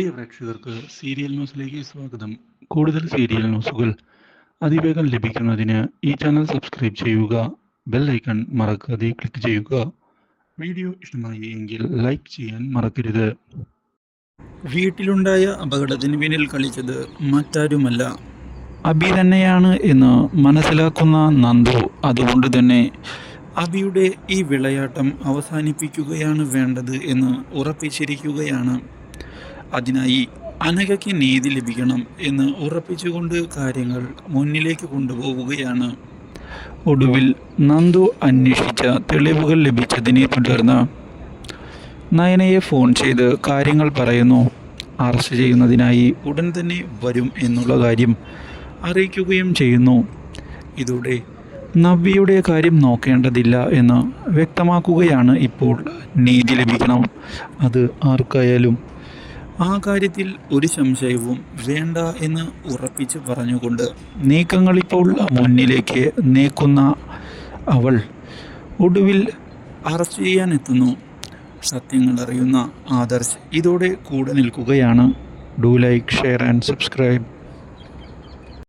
പ്രിയ പ്രേക്ഷകർക്ക് സീരിയൽ ന്യൂസിലേക്ക് സ്വാഗതം. കൂടുതൽ സീരിയൽ ന്യൂസുകൾ അതിവേഗം ലഭിക്കുന്നതിന് ഈ ചാനൽ സബ്സ്ക്രൈബ് ചെയ്യുക ബെൽ ഐക്കൺ മറക്കാതെ ക്ലിക്ക് ചെയ്യുക. വീഡിയോ ഇഷ്ടമായി എങ്കിൽ ലൈക്ക് ചെയ്യാൻ മറക്കരുത്. വീട്ടിലുണ്ടായ അപകടത്തിന് പിന്നിൽ കളിച്ചത് മറ്റാരുമല്ല. അബി തന്നെയാണ് എന്ന് മനസ്സിലാക്കുന്ന നന്ദു അതുകൊണ്ട് തന്നെ അബിയുടെ ഈ വിളയാട്ടം അവസാനിപ്പിക്കുകയാണ് വേണ്ടത് എന്ന് ഉറപ്പിച്ചിരിക്കുകയാണ്. അതിനായി അനഘയ്ക്ക് നീതി ലഭിക്കണം എന്ന് ഉറപ്പിച്ചുകൊണ്ട് കാര്യങ്ങൾ മുന്നിലേക്ക് കൊണ്ടുപോവുകയാണ്. ഒടുവിൽ നന്ദു അന്വേഷിച്ച തെളിവുകൾ ലഭിച്ചതിനെ തുടർന്ന് നയനയെ ഫോൺ ചെയ്ത് കാര്യങ്ങൾ പറയുന്നു. അറസ്റ്റ് ചെയ്യുന്നതിനായി ഉടൻ തന്നെ വരും എന്നുള്ള കാര്യം അറിയിക്കുകയും ചെയ്യുന്നു. ഇതോടെ നവ്യയുടെ കാര്യം നോക്കേണ്ടതില്ല എന്ന് വ്യക്തമാക്കുകയാണ് ഇപ്പോൾ നീതി ലഭിക്കണം. അത് ആർക്കായാലും ആ കാര്യത്തിൽ ഒരു സംശയവും വേണ്ട എന്ന് ഉറപ്പിച്ച് പറഞ്ഞുകൊണ്ട് നീക്കങ്ങളിപ്പോൾ മുന്നിലേക്ക് നീക്കുന്ന അവൾ ഒടുവിൽ അറസ്റ്റ് ചെയ്യാൻ എത്തുന്നു സത്യങ്ങൾ അറിയുന്ന ആദർശ് ഇതോടെ കൂടെ നിൽക്കുകയാണ്. Do like share and subscribe